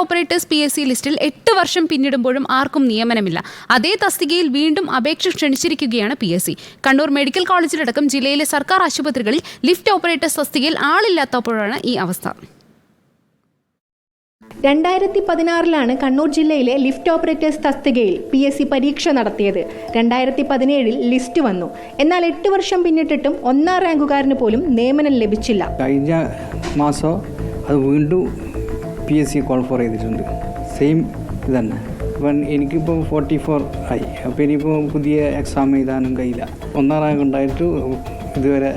Operators P S C ലിസ്റ്റിൽ എട്ട് വർഷം പിന്നിടുമ്പോഴും ആർക്കും നിയമനമില്ല. അതേ തസ്തികയിൽ വീണ്ടും അപേക്ഷ ക്ഷണിച്ചിരിക്കുകയാണ് P S C Kannur medical കോളേജിലടക്കം ജില്ലയിലെ സർക്കാർ ആശുപത്രികളിൽ ലിഫ്റ്റ് ഓപ്പറേറ്റേഴ്സ് തസ്തികയിൽ ആളില്ലാത്തപ്പോഴാണ് ഈ അവസ്ഥ. രണ്ടായിരത്തി പതിനാറിലാണ് കണ്ണൂർ ജില്ലയിലെ ലിഫ്റ്റ് ഓപ്പറേറ്റേഴ്സ് തസ്തികയിൽ പി എസ് സി പരീക്ഷ നടത്തിയത്. രണ്ടായിരത്തി പതിനേഴിൽ ലിസ്റ്റ് വന്നു. എന്നാൽ എട്ട് വർഷം പിന്നിട്ടിട്ടും ഒന്നാം റാങ്കുകാരന് പോലും നിയമനം ലഭിച്ചില്ല. കഴിഞ്ഞ മാസം അത് വീണ്ടും പി എസ് സി ക്വാളിഫൈ ചെയ്തിട്ടുണ്ട്. സെയിം ഇത് തന്നെ അപ്പം എനിക്കിപ്പോൾ ഫോർട്ടി ഫോർ ആയി. അപ്പോൾ ഇനിയിപ്പോൾ പുതിയ എക്സാം എഴുതാനും കഴിയില്ല. ഒന്നാം റാങ്ക് ഉണ്ടായിട്ട് ഇതുവരെ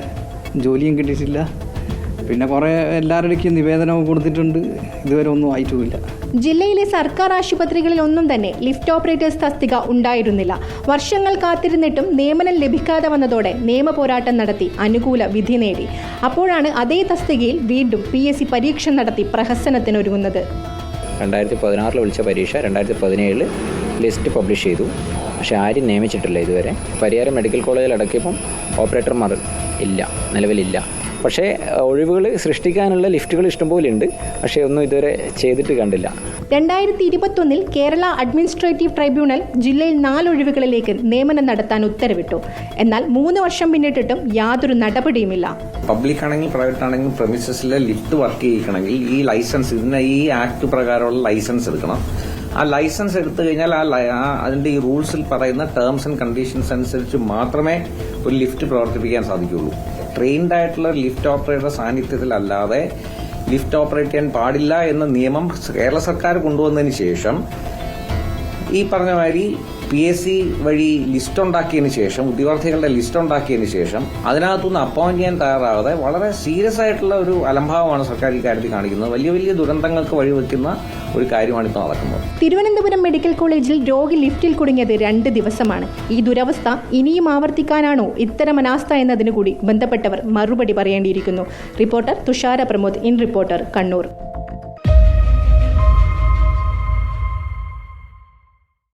ജോലിയും കിട്ടിയിട്ടില്ല. പിന്നെ കുറേ എല്ലാവരുടെയും നിവേദനവും കൊടുത്തിട്ടുണ്ട്. ഇതുവരെ ഒന്നും ആയിട്ടുമില്ല ജില്ലയിലെ സർക്കാർ ആശുപത്രികളിൽ ഒന്നും തന്നെ ലിഫ്റ്റ് ഓപ്പറേറ്റേഴ്സ് തസ്തിക ഉണ്ടായിരുന്നില്ല. വർഷങ്ങൾ കാത്തിരുന്നിട്ടും നിയമനം ലഭിക്കാതെ വന്നതോടെ നിയമ പോരാട്ടം നടത്തി അനുകൂല വിധി നേടി. അപ്പോഴാണ് അതേ തസ്തികയിൽ വീണ്ടും പി എസ് സി പരീക്ഷ നടത്തി പ്രഹസനത്തിനൊരുങ്ങുന്നത്. രണ്ടായിരത്തി പതിനാറിൽ വിളിച്ച പരീക്ഷ രണ്ടായിരത്തി പതിനേഴിൽ ലിസ്റ്റ് പബ്ലിഷ് ചെയ്തു. പക്ഷേ ആരും നിയമിച്ചിട്ടില്ല ഇതുവരെ. പരിയാരം മെഡിക്കൽ കോളേജിൽ അടക്കിയപ്പം ഓപ്പറേറ്റർമാർ ഇല്ല. നിലവിലില്ല. പക്ഷേ ഒഴിവുകൾ സൃഷ്ടിക്കാനുള്ള ലിഫ്റ്റുകൾ ഇഷ്ടംപോലെ ഉണ്ട് പക്ഷേ ഒന്നും ഇതുവരെ ചെയ്തിട്ട് കണ്ടില്ല. രണ്ടായിരത്തി ഇരുപത്തൊന്നിൽ കേരള അഡ്മിനിസ്ട്രേറ്റീവ് ട്രൈബ്യൂണൽ ജില്ലയിൽ നാലൊഴിവുകളിലേക്ക് നിയമനം നടത്താൻ ഉത്തരവിട്ടു. എന്നാൽ മൂന്ന് വർഷം പിന്നിട്ടിട്ടും യാതൊരു നടപടിയുമില്ല. പബ്ലിക് ആണെങ്കിൽ പ്രൈവറ്റ് ആണെങ്കിൽ പ്രമിസസിലെ ലിഫ്റ്റ് വർക്ക് ചെയ്യിക്കണമെങ്കിൽ ഈ ലൈസൻസ് ഇതിന് ഈ ആക്ട് പ്രകാരമുള്ള ലൈസൻസ് എടുക്കണം. ആ ലൈസൻസ് എടുത്തു കഴിഞ്ഞാൽ ആ അതിന്റെ ഈ റൂൾസിൽ പറയുന്ന ടേംസ് ആൻഡ് കണ്ടീഷൻസ് അനുസരിച്ച് മാത്രമേ ഒരു ലിഫ്റ്റ് പ്രവർത്തിപ്പിക്കാൻ സാധിക്കുകയുള്ളൂ. ട്രെയിൻഡ് ആയിട്ടുള്ള ലിഫ്റ്റ് ഓപ്പറേറ്റർ സാന്നിധ്യത്തിലല്ലാതെ ലിഫ്റ്റ് ഓപ്പറേറ്റ് ചെയ്യാൻ പാടില്ല എന്ന നിയമം കേരള സർക്കാർ കൊണ്ടുവന്നതിന് ശേഷം ഈ പറഞ്ഞ മാതിരി പി എസ് സി വഴി ലിസ്റ്റ് ഉണ്ടാക്കിയതിന് ശേഷം ഉദ്യോഗാർത്ഥികളുടെ ലിസ്റ്റ് ഉണ്ടാക്കിയതിന് ശേഷം അതിനകത്തുനിന്ന് അപ്പോയിന്റ് ചെയ്യാൻ തയ്യാറാകാതെ വളരെ സീരിയസ് ആയിട്ടുള്ള ഒരു അലംഭാവമാണ് സർക്കാർ ഈ കാര്യത്തിൽ കാണിക്കുന്നത്. വലിയ വലിയ ദുരന്തങ്ങൾക്ക് വഴിവെക്കുന്ന ഒരു കാര്യമാണ് ഇപ്പോൾ നടക്കുന്നത്. തിരുവനന്തപുരം മെഡിക്കൽ കോളേജിൽ രോഗി ലിഫ്റ്റിൽ കുടുങ്ങിയത് രണ്ട് ദിവസമാണ്. ഈ ദുരവസ്ഥ ഇനിയും ആവർത്തിക്കാനാണോ? ഇത്തരം അനാസ്ഥ എന്നതിനു കൂടി ബന്ധപ്പെട്ടവർ മറുപടി പറയേണ്ടിയിരിക്കുന്നു. Reporter Thushara Pramod in reporter Kannur.